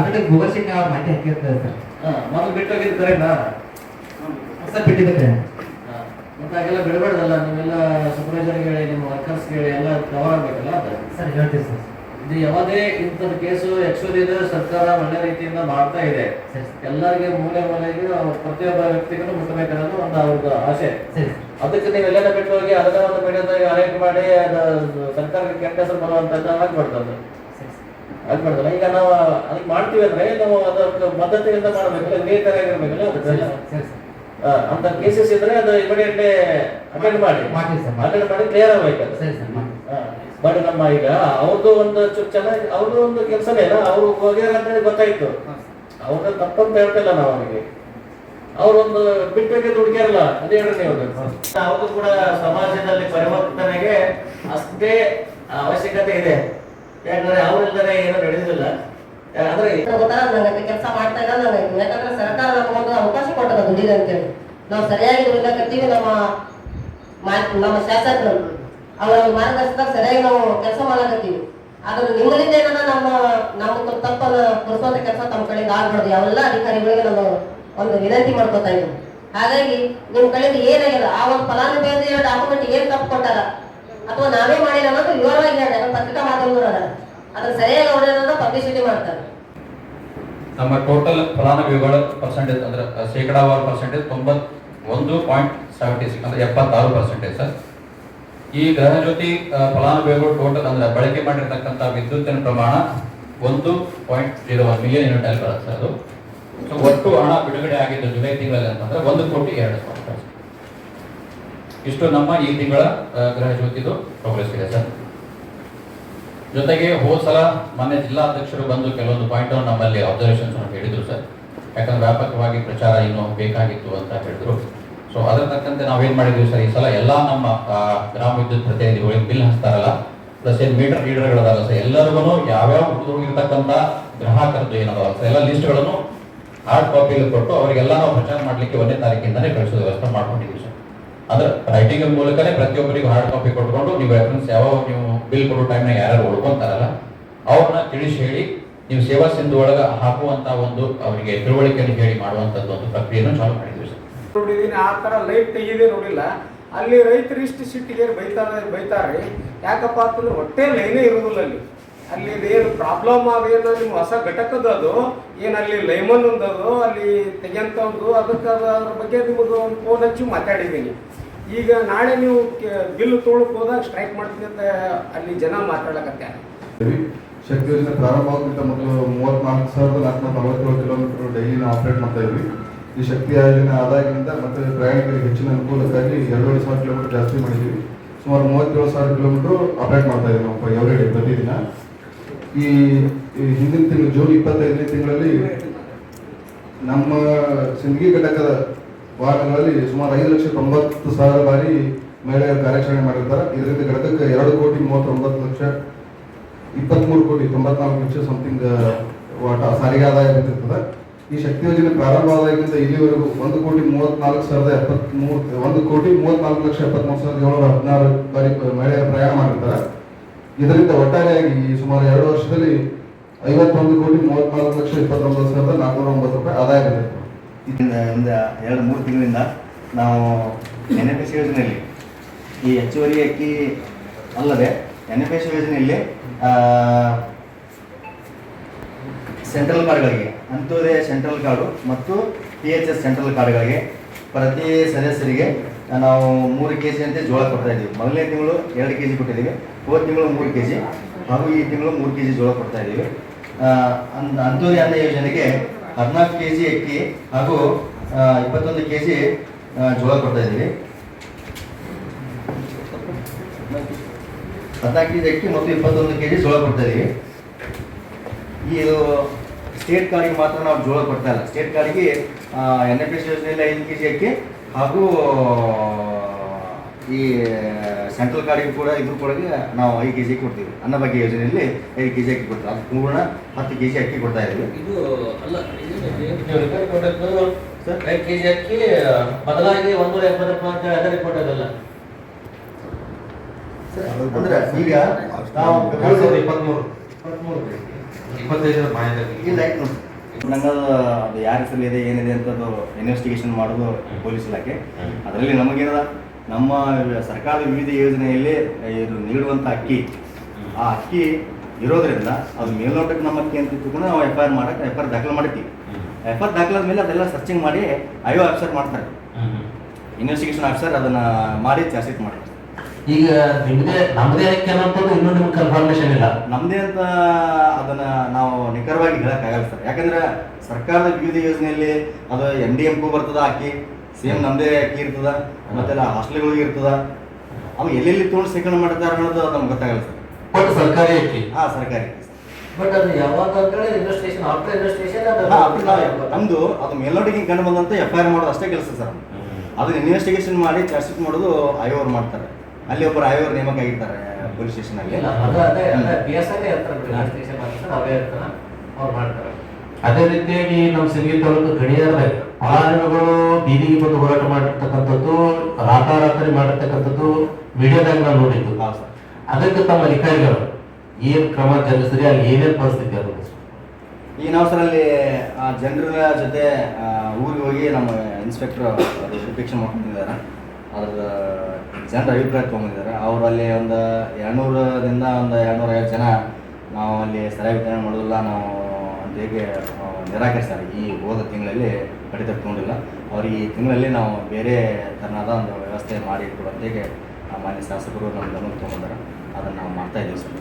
Already Google sheet ಅವ್ರ ಮಾಹಿತಿ ಹಾಕಿರ್ತಾರೆ ಸರ್. ಮೊದಲು ಬಿಟ್ಟು ಹೋಗಿದ್ದು ಕರೆನಾ ಸರ್ ಬಿಟ್ಟಿದ್ದಕ್ಕೆ. ಮತ್ತೆ ಹಾಗೆಲ್ಲ ಬಿಡಬೇಡದಲ್ಲ ನೀವೆಲ್ಲ ಸೂಪರ್ವೈಸರ್ಗೆ ಹೇಳಿ ನಿಮ್ಮ ವರ್ಕರ್ಸ್ಗೆ ಹೇಳಿ ಎಲ್ಲ ಕವರ್ ಆಗ್ಬೇಕಲ್ಲ? ಅದು ಸರ್ ಹೇಳ್ತೀವಿ ಸರ್. ಇದು ಯಾವುದೇ ಇಂಥದ್ದು ಕೇಸು ಆಕ್ಚುಲಿ ಸರ್ಕಾರ ಒಳ್ಳೆ ರೀತಿಯಿಂದ ಮಾಡ್ತಾ ಇದೆ. ಎಲ್ಲರಿಗೆ ಮೂಲೆ ಮೂಲೆಗೆ ಪ್ರತಿಯೊಬ್ಬ ವ್ಯಕ್ತಿಗೂ ಮುಟ್ಟಬೇಕನ್ನೋದು ಒಂದು ಅವ್ರದ್ದು ಆಸೆ. ಅದಕ್ಕೆ ನೀವೆಲ್ಲ ಬಿಟ್ಟು ಹೋಗಿ ಅದನ್ನ ಒಂದು ಮೀಡಿಯಾದಾಗ ಮಾಡಿ ಅದು ಸರ್ಕಾರಕ್ಕೆ ಕೆಟ್ಟ ಹೆಸರು ಬರುವಂತದ್ದು ಆಗ್ಬಾರ್ದು ಸರಿ ಮಾಡಲ್ಲ ಈಗ ನಾವು ಅದಕ್ಕೆ ಮಾಡ್ತೀವಿ ಅಂದ್ರೆ ನಾವು ಅದಕ್ಕೆ ಬದ್ಧತೆಯಿಂದ ಮಾಡಬೇಕಲ್ಲ ನೀಟಾಗಿರ್ಬೇಕಲ್ಲ ಅದಕ್ಕೆಲ್ಲ ಅಂತ ಕೇಸಸ್ ಇದ್ರೆ ಅದು ಇಮಿಡಿಯೇಟ್ಲಿ ಅಟೆಂಡ್ ಮಾಡಿ. ಅಟೆಂಡ್ ಮಾಡಿ ಕ್ಲಿಯರ್ ಸರ್ ಬಟ್ ನಮ್ಮ ಈಗ ಅವ್ರದ್ದು ಒಂದು ಚು- ಚೆನ್ನಾಗಿ ಅವ್ರದ್ದು ಒಂದು ಕೆಲಸನೇ ಅವ್ರು ಹೋಗ್ಯಾರ ಅಂತ ಹೇಳಿ ಗೊತ್ತಾಯ್ತು. ಅವ್ರನ್ನ ತಪ್ಪಂತ ಹೇಳ್ತಿಲ್ಲ ನಾವು ಅವನಿಗೆ ಅವ್ರೊಂದು ಬಿಟ್ಟಿಗೆ ದುಡ್ಕ್ಯಾರಲ್ಲ ಅದೇ ಹೇಳ್ರಿ ನೀವು. ಅವ್ರದ್ದು ಕೂಡ ಸಮಾಜದಲ್ಲಿ ಪರಿವರ್ತನೆಗೆ ಅಷ್ಟೇ ಅವಶ್ಯಕತೆ ಇದೆ. ಯಾಕಂದ್ರೆ ಅವರಿಲ್ಲದೆ ಏನು ನಡೆದಿಲ್ಲ. ಅಂದ್ರೆ ನನಗೆ ಕೆಲಸ ಮಾಡ್ತಾ ಇಲ್ಲ ನನಗೆ ಯಾಕಂದ್ರೆ ಸರ್ಕಾರ ನಮಗೊಂದು ಅವಕಾಶ ಕೊಟ್ಟದ ಅಂತ ಅಂತೇಳಿ. ನಾವು ಸರಿಯಾಗಿ ದುಡಿಲಕತ್ತೀವಿ ನಮ್ಮ ನಮ್ಮ ಶಾಸಕರು. ಅವರ ಮಾರ್ಗದರ್ಶನದಾಗ ಸರಿಯಾಗಿ ನಾವು ಕೆಲಸ ಮಾಡಕತ್ತೀವಿ. ಆದ್ರೆ ನಿಮ್ಮಲ್ಲಿಂದ ಏನಾರ ನಮ್ಮ ನಮ್ಮ ತಪ್ಪನ್ನ ತೋರಿಸುವಂತ ಕೆಲಸ ತಮ್ಮ ಕಡೆಯಿಂದ ಆಗ್ಬಾರ್ದು. ಯಾವೆಲ್ಲ ಅಧಿಕಾರಿಗಳಿಗೆ ನಾನು ಒಂದು ವಿನಂತಿ ಮಾಡ್ಕೊತಾ ಇದ್ದೀನಿ. ಹಾಗಾಗಿ ನಿಮ್ ಕಡೆಯಿಂದ ಏನಾಗಿಲ್ಲ ಆ ಒಂದು ಫಲಾನುಭವಿ ಡಾಕ್ಯುಮೆಂಟ್ ಏನ್ ತಪ್ಪು ಕೊಟ್ಟಾರ ಅಥವಾ ನಾವೇ ಮಾಡಿಲ್ಲ ಅನ್ನೋದು ವಿವರವಾಗಿ ಹೇಳ್ತಾರೆ ಪತ್ರಿಕಾ ಮಾಧ್ಯಮದವರು ಅದ ಅದನ್ನ ಸರಿಯಾಗಿ ಅವ್ರನ್ನ ಪಬ್ಲಿಸಿಟಿ ಮಾಡ್ತಾರೆ. ನಮ್ಮ ಟೋಟಲ್ ಫಲಾನುಭವಿಗಳ ಪರ್ಸೆಂಟೇಜ್ ಅಂದ್ರೆ ಶೇಕಡಾವಾರು ಪರ್ಸೆಂಟೇಜ್ ತೊಂಬತ್ ಒಂದು ಪಾಯಿಂಟ್ ಸೆವೆಂಟಿ ಸಿಕ್ಸ್ ಅಂದ್ರೆ ಎಪ್ಪತ್ತಾರು ಪರ್ಸೆಂಟೇಜ್ ಸರ್ ಈ ಗೃಹ ಜ್ಯೋತಿ ಫಲಾನುಭವಿಗಳು ಟೋಟಲ್ ಅಂದ್ರೆ ಬಳಕೆ ಮಾಡಿರ್ತಕ್ಕಂಥ ವಿದ್ಯುತ್ತಿನ ಪ್ರಮಾಣ ಒಂದು point zero one million unit ಅಲ್ಲಿ ಬರುತ್ತೆ ಸರ್ ಅದು. ಸೊ ಒಟ್ಟು ಹಣ ಬಿಡುಗಡೆ ಆಗಿದ್ದು ಜುಲೈ ತಿಂಗಳಲ್ಲಿ ಅಂತಂದ್ರೆ ಒಂದು ಕೋಟಿ ಎರಡು. ಇಷ್ಟು ನಮ್ಮ ಈ ತಿಂಗಳ ಗೃಹ ಜ್ಯೋತಿದು ಪ್ರೋಗ್ರೆಸ್ ಇದೆ ಸರ್. ಜೊತೆಗೆ ಹೋದ ಸಲ ಮೊನ್ನೆ ಜಿಲ್ಲಾಧ್ಯಕ್ಷರು ಬಂದು ಕೆಲವೊಂದು ಪಾಯಿಂಟ್ ನಮ್ಮಲ್ಲಿ ಅಬ್ಸರ್ವೇಷನ್ಸ್ ಹೇಳಿದ್ರು ಸರ್. ಯಾಕಂದ್ರೆ ವ್ಯಾಪಕವಾಗಿ ಪ್ರಚಾರ ಇನ್ನೂ ಬೇಕಾಗಿತ್ತು ಅಂತ ಹೇಳಿದ್ರು. ಸೊ ಅದರ ತಕ್ಕಂತೆ ನಾವೇನ್ ಮಾಡಿದ್ವಿ ಸರ್, ಈ ಸಲ ಎಲ್ಲಾ ನಮ್ಮ ಗ್ರಾಮ ವಿದ್ಯುತ್ ಪ್ರತಿನಿಧಿಗಳಿಗೆ ಬಿಲ್ ಹಚ್ತಾರಲ್ಲ ಪ್ಲಸ್ ಏನ್ ಮೀಟರ್ ರೀಡರ್ಗಳದಾರ ಸರ್ ಎಲ್ಲರಿಗೂ ಯಾವ್ಯಾವ ಹುಡುಗರಿರ್ತಕ್ಕಂಥ ಗ್ರಾಹಕರದ್ದು ಏನದ ಸರ್, ಎಲ್ಲ ಲಿಸ್ಟ್ಗಳನ್ನು ಹಾರ್ಡ್ ಕಾಪಿಯಲ್ಲಿ ಕೊಟ್ಟು ಅವರಿಗೆಲ್ಲ ನಾವು ಪ್ರಚಾರ ಮಾಡಲಿಕ್ಕೆ ಒಂದೇ ತಾರೀಕಿಂದನೇ ಕಳಿಸೋ ವ್ಯವಸ್ಥೆ ಮಾಡ್ಕೊಂಡಿದ್ವಿ ಸರ್. ಅಂದ್ರೆ ರೈಟಿಂಗ್ ಮೂಲಕನೇ ಪ್ರತಿಯೊಬ್ಬರಿಗೂ ಹಾರ್ಡ್ ಕಾಪಿ ಕೊಟ್ಕೊಂಡು ನೀವು ರೆಫರೆನ್ಸ್ ಯಾವಾಗ ನೀವು ಬಿಲ್ ಕೊಡೋ ಟೈಮ್ನಾಗ ಯಾರು ಉಳ್ಕೊಂತಾರಲ್ಲ ಅವ್ರನ್ನ ತಿಳಿಸಿ ಹೇಳಿ, ನೀವು ಸೇವಾ ಸಿಂಧು ಒಳಗ ಹಾಕುವಂತ ಒಂದು ಅವರಿಗೆ ತಿಳುವಳಿಕೆಯನ್ನು ಹೇಳಿ ಮಾಡುವಂತದ್ದು ಒಂದು ಪ್ರಕ್ರಿಯೆಯನ್ನು ಚಾಲು ಮಾಡಿದ್ವಿ ನೋಡಿದೀನಿ, ಆ ಥರ ಲೈಟ್ ತೆಗಿದೆ ನೋಡಿಲ್ಲ. ಅಲ್ಲಿ ರೈತರು ಇಷ್ಟು ಸಿಟ್ಟಿಗೆ ಬೈತಾರೆ ಬೈತಾರೆ. ಯಾಕಪ್ಪ ಅಂತಂದ್ರೆ ಹೊಟ್ಟೆ ಲೈನೇ ಇರೋದಿಲ್ಲ ಅಲ್ಲಿ. ಅಲ್ಲಿ ಏನು ಪ್ರಾಬ್ಲಮ್ ಆಗೇನೋ ನಿಮ್ಮ ಹೊಸ ಘಟಕದ ಅದು. ಏನು ಅಲ್ಲಿ ಲೈಮನ್ ಒಂದದು ಅಲ್ಲಿ ತೆಗೆಯಂಥದ್ದು ಅದಕ್ಕೆ ಅದು ಅದ್ರ ಬಗ್ಗೆ ನಿಮಗೆ ಒಂದು ಫೋನ್ ಹಚ್ಚಿ ಮಾತಾಡಿದ್ದೀನಿ ಈಗ ನಾಳೆ ನೀವು ಬಿಲ್ ತೋಳಕ್ಕೆ ಹೋದಾಗ ಸ್ಟ್ರೈಕ್ ಮಾಡ್ತೀನಿ ಅಂತ ಅಲ್ಲಿ ಜನ ಮಾತಾಡಕತ್ತಾರೆ ಶಕ್ತಿ ಯೋಜನೆ ಪ್ರಾರಂಭ ಆಗೋಕ್ಕಿಂತ ಮೊದಲು ಮೂವತ್ನಾಲ್ಕು ಸಾವಿರದ ನಾಲ್ಕುನೂರ ನಲವತ್ತೇಳು ಕಿಲೋಮೀಟರ್ ಡೈಲಿ ನಾವು ಆಪರೇಟ್ ಮಾಡ್ತಾ ಇದ್ವಿ. ಈ ಶಕ್ತಿ ಯೋಜನೆ ಆದಾಗಿನಿಂದ ಮತ್ತೆ ಪ್ರಯಾಣಿಕರಿಗೆ ಹೆಚ್ಚಿನ ಅನುಕೂಲಕ್ಕಾಗಿ ಎರಡೂವರೆ ಸಾವಿರ ಕಿಲೋಮೀಟರ್ ಜಾಸ್ತಿ ಮಾಡಿದ್ವಿ ಸುಮಾರು ಮೂವತ್ತೇಳು ಸಾವಿರ ಕಿಲೋಮೀಟರ್ ಆಪರೇಟ್ ಮಾಡ್ತಾ ಇದ್ದೀವಿ ನಾವು ಎವ್ರಿ ಡೇ ಪ್ರತಿದಿನ. ಈ ಹಿಂದಿನ ತಿಂಗಳು, ಜೂನ್ ಇಪ್ಪತ್ತೈದನೇ ತಿಂಗಳಲ್ಲಿ ನಮ್ಮ ಸಿಂದಗಿ ಘಟಕದ ವಾರ್ಡ್ಗಳಲ್ಲಿ ಸುಮಾರು ಐದು ಲಕ್ಷ ತೊಂಬತ್ತು ಸಾವಿರ ಬಾರಿ ಮಹಿಳೆಯರು ಕಾರ್ಯಾಚರಣೆ ಮಾಡಿರ್ತಾರೆ. ಇದರಿಂದ ಘಟಕಕ್ಕೆ ಎರಡು ಕೋಟಿ ಮೂವತ್ತೊಂಬತ್ತು ಲಕ್ಷ, ಇಪ್ಪತ್ಮೂರು ಕೋಟಿ ತೊಂಬತ್ನಾಲ್ಕು ಲಕ್ಷ ಸಮಥಿಂಗ್ ವಾಟ ಸಾರಿಗೆ ಆದಾಯ ಬಂದಿರ್ತದೆ ಈ ಶಕ್ತಿ ಯೋಜನೆ ಪ್ರಾರಂಭ ಆದಾಗಿಂದ ಇಲ್ಲಿವರೆಗೂ ಒಂದು ಕೋಟಿ ಮೂವತ್ನಾಲ್ಕು ಸಾವಿರದ ಎಪ್ಪತ್ಮೂರು, ಒಂದು ಕೋಟಿ ಮೂವತ್ನಾಲ್ಕು ಲಕ್ಷ ಎಪ್ಪತ್ತ್ಮೂರು ಸಾವಿರದ ಏಳ್ನೂರ ಹದಿನಾರು ಬಾರಿ ಮಹಿಳೆಯರು ಪ್ರಯಾಣ ಮಾಡಿರ್ತಾರೆ. ಇದರಿಂದ ಒಟ್ಟಾರೆಯಾಗಿ ಈ ಸುಮಾರು ಎರಡು ವರ್ಷದಲ್ಲಿ ಐವತ್ತೊಂದು ಕೋಟಿ ಮೂವತ್ನಾಲ್ಕು ಲಕ್ಷ ಇಪ್ಪತ್ತೊಂಬತ್ತು ಸಾವಿರದ ನಾಲ್ಕುನೂರ ಒಂಬತ್ತು ರೂಪಾಯಿ ಆದಾಯ ಬಂದಿದೆ. ಇದರಿಂದ ಎರಡು ಮೂರು ತಿಂಗಳಿಂದ ನಾವು ಎನ್ ಎಫ್ ಎಸ್ ಯೋಜನೆಯಲ್ಲಿ ಈ ಹೆಚ್ಚುವರಿ ಅಕ್ಕಿ ಅಲ್ಲದೆ ಎನ್ ಎಫ್ ಎಸ್ ಯೋಜನೆಯಲ್ಲಿ ಸೆಂಟ್ರಲ್ ಕಾರ್ಡ್ಗಳಿಗೆ ಅಂತ್ಯೋದಯ ಸೆಂಟ್ರಲ್ ಕಾರ್ಡು ಮತ್ತು ಪಿ ಎಚ್ ಎಸ್ ಸೆಂಟ್ರಲ್ ಕಾರ್ಡ್ಗಳಿಗೆ ಪ್ರತಿ ಸದಸ್ಯರಿಗೆ ನಾವು ಮೂರು ಕೆ ಅಂತೆ ಜೋಳ ಕೊಡ್ತಾ ಇದ್ದೀವಿ. ಮೊದಲನೇ ತಿಂಗಳು ಎರಡು ಕೆ ಜಿ ಕೊಟ್ಟಿದ್ದೀವಿ. ಹೋದ ತಿಂಗಳು ಮೂರು ಕೆ ಜಿ ಹಾಗೂ ಈ ತಿಂಗಳು ಮೂರು ಕೆ ಜಿ ಜೋಳ ಕೊಡ್ತಾ ಇದ್ದೀವಿ ಅಂತ್ಯೋದಯ ಅನ್ನ ಯೋಜನೆಗೆ ಹದಿನಾಲ್ಕು ಕೆ ಜಿ ಅಕ್ಕಿ ಹಾಗೂ ಇಪ್ಪತ್ತೊಂದು ಕೆ ಜಿ ಜೋಳ ಕೊಡ್ತಾ ಇದ್ದೀವಿ ಹದಿನಾಲ್ಕು ಕೆ ಜಿ ಅಕ್ಕಿ ಮತ್ತು ಇಪ್ಪತ್ತೊಂದು ಕೆ ಜಿ ಜೋಳ ಕೊಡ್ತಾ ಇದ್ದೀವಿ ಇದು ಸ್ಟೇಟ್ ಕಾರ್ಡಿಗೆ ಮಾತ್ರ ನಾವು ಜೋಳ ಕೊಡ್ತಾ ಇಲ್ಲ. ಸ್ಟೇಟ್ ಕಾರ್ಡಿಗೆ ಎನ್ ಎಫ್ ಎಸ್ ಯೋಜನೆಯಲ್ಲಿ ಐದು ಕೆ ಜಿ ಅಕ್ಕಿ ಹಾಗೂ, ಈ ಸೆಂಟ್ರಲ್ ಕಾರ್ಡಿಗೆ ಕೂಡ ಇದ್ರ ಕೂಡ ನಾವು ಐದು ಕೆ ಜಿ ಕೊಡ್ತೀವಿ ಅನ್ನಭಾಗ್ಯ ಯೋಜನೆಯಲ್ಲಿ ಐದು ಕೆ ಜಿ ಅಕ್ಕಿ ಕೊಡ್ತೀವಿ. ಅದು ಪೂರ್ಣ ಹತ್ತು ಕೆ ಜಿ ಅಕ್ಕಿ ಕೊಡ್ತಾ ಇದ್ದೀವಿ. ಇದು ಅಲ್ಲ ಐದು ಕೆ ಜಿ ಅಕ್ಕಿ ಬದಲಾಗಿ ಒಂದೂರ ಎಪ್ಪತ್ತಪ್ಪ ಅಂತ ಅದೇ ರಿಪೋರ್ಟ್ ಅದಲ್ಲ. ಅಂದ್ರೆ ಈಗ ನಾವು ಇಪ್ಪತ್ತ್ಮೂರು ಇಪ್ಪತ್ಮೂರು. ಇಪ್ಪತ್ತೈದರ ಇಲ್ಲ ನಂಗೆ ಅದು ಅದು ಯಾರ ಹೆಸರು ಇದೆ ಏನಿದೆ ಅಂತ ಇನ್ವೆಸ್ಟಿಗೇಷನ್ ಮಾಡೋದು ಪೊಲೀಸ್ ಇಲಾಖೆ. ಅದರಲ್ಲಿ ನಮಗೇನದ? ನಮ್ಮ ಸರ್ಕಾರದ ವಿವಿಧ ಯೋಜನೆಯಲ್ಲಿ ಇದು ನೀಡುವಂಥ ಅಕ್ಕಿ. ಆ ಅಕ್ಕಿ ಇರೋದ್ರಿಂದ ಅದು ಮೇಲ್ನೋಟಕ್ಕೆ ನಮ್ಮ ಅಕ್ಕಿ ಅಂತ ತಿಳ್ಕೊಂಡು ನಾವು ಎಫ್ ಐ ಆರ್ ಮಾಡಕ್ಕೆ ಎಫ್ ಐ ಆರ್ ದಾಖಲೆ ಮಾಡ್ತೀವಿ ಎಫ್ ಐ ಆರ್ ದಾಖಲಾದ ಮೇಲೆ ಅದೆಲ್ಲ ಸರ್ಚಿಂಗ್ ಮಾಡಿ ಐಒ ಆಫೀಸರ್ ಮಾಡ್ತಾರೆ. ಇನ್ವೆಸ್ಟಿಗೇಷನ್ ಆಫೀಸರ್ ಅದನ್ನ ಮಾಡಿ ಚಾರ್ಜ್ ಶೀಟ್ ಮಾಡ್ತಾರೆ ಈಗ ನಿಮ್ದೇ ನಮ್ದೇ ಅಕ್ಕಿ ಅನ್ನೋಂಥದ್ದು ಇನ್ನೂ ನಿಮ್ಗೆ ಕನ್ಫರ್ಮೇಶನ್ ಇಲ್ಲ. ನಮ್ದೇ ಅಂತ ಅದನ್ನ ನಾವು ನಿಖರವಾಗಿ ಹೇಳಕ್ಕಾಗಲ್ಲ ಸರ್. ಯಾಕಂದ್ರೆ ಸರ್ಕಾರದ ವಿವಿಧ ಯೋಜನೆಯಲ್ಲಿ ಅದು ಎನ್ ಡಿ ಎಂಗೂ ಬರ್ತದ ಅಕ್ಕಿ. ಸೇಮ್ ನಮ್ದೇ ಅಕ್ಕಿ ಇರ್ತದ ಮತ್ತೆಲ್ಲ ಹಾಸ್ಟೆಲ್ಗಳಿಗೆ ಇರ್ತದ. ಅವು ಎಲ್ಲೆಲ್ಲಿ ತೊಗೊಂಡು ಶೇಖರಣೆ ಮಾಡ್ತಾರೆ ಅನ್ನೋದು ನಮ್ಗೆ ಗೊತ್ತಾಗಲ್ಲ ಸರ್. ಬಟ್ ಸರ್ಕಾರಿ ಅಕ್ಕಿ? ಹಾ ಸರ್ಕಾರಿ ಬಟ್ ಅದು ಯಾವಾಗ ಅಂತೇಳಿ ಇನ್ವೆಸ್ಟಿಗೇಷನ್ ಆಫ್ಟರ್ ಇನ್ವೆಸ್ಟಿಗೇಷನ್ ಅದು ನಮ್ದು ಅದು ಮೇಲ್ನೋಟಿಗೆ ಕಂಡು ಬಂದಂತ ಎಫ್ ಐ ಆರ್ ಮಾಡೋದು ಅಷ್ಟೇ ಕೆಲಸ ಸರ್ ಅದನ್ನ ಇನ್ವೆಸ್ಟಿಗೇಷನ್ ಮಾಡಿ ಚಾರ್ಜ್ ಶೀಟ್ ಮಾಡೋದು ಐವರ್ ಮಾಡ್ತಾರೆ. ಅಲ್ಲಿ ಒಬ್ಬರು ಐವರ್ ನೇಮಕ ಆಗಿರ್ತಾರೆ ಪೊಲೀಸ್ ಸ್ಟೇಷನ್ ಅಲ್ಲಿ. ಅದು ಐ ರೀತಿಯಾಗಿ ನಮ್ಮ ಸಿಂಗಿ ತಾಲೂಕು ಗಡಿಯಾರದಾಗ ಫಲಾನುಭವಿಗಳು ಬೀದಿಗೆ ಬಂದು ಹೋರಾಟ ಮಾಡಿರ್ತಕ್ಕಂಥದ್ದು ರಾತಾರಾತ್ರಿ ಮಾಡಿರ್ತಕ್ಕಂಥದ್ದು ವಿಡಿಯೋದಾಗ ನಾವು ನೋಡಿದ್ದು. ಅದಕ್ಕೆ ತಮ್ಮ ಅಧಿಕಾರಿಗಳು ಏನ್ ಕ್ರಮ ಜರುಗಿಸ್ರಿ ಅಲ್ಲಿ ಏನೇನು ಪರಿಸ್ಥಿತಿ ಅದು? ಈ ಆ ಜನರ ಜೊತೆ ಊರಿಗೆ ಹೋಗಿ ನಮ್ಮ ಇನ್ಸ್ಪೆಕ್ಟರ್ ಉಪೇಕ್ಷೆ ಮಾಡ್ಕೊಂಡಿದ್ದಾರೆ. ಅದ್ರ ಜನರ ಅಭಿಪ್ರಾಯ ತೊಗೊಂಡಿದ್ದಾರೆ ಅವರು ಅಲ್ಲಿ ಒಂದು ಎರಡ್ನೂರದಿಂದ ಒಂದು ಎರಡ್ನೂರ ಐವತ್ತು ಜನ ನಾವು ಅಲ್ಲಿ ಸರಿಯಾಗಿ ವಿತರಣೆ ಮಾಡೋದಿಲ್ಲ, ನಾವು ಹೇಗೆ ನಿರಾಕರಿಸ್ತಾರೆ. ಈ ಹೋದ ತಿಂಗಳಲ್ಲಿ ಕಡಿತ ತಗೊಂಡಿಲ್ಲ ಅವ್ರು ಈ ತಿಂಗಳಲ್ಲಿ ನಾವು ಬೇರೆ ತರನಾದ ಒಂದು ವ್ಯವಸ್ಥೆ ಮಾಡಿ ಆ ಮಾನ್ಯ ಶಾಸಕರು ನಮ್ಮ ಗಮನಕ್ಕೆ ತೊಗೊಂಡಿದ್ದಾರೆ ಅದನ್ನು ನಾವು ಮಾಡ್ತಾ ಇದ್ದೀವಿ ಸರ್.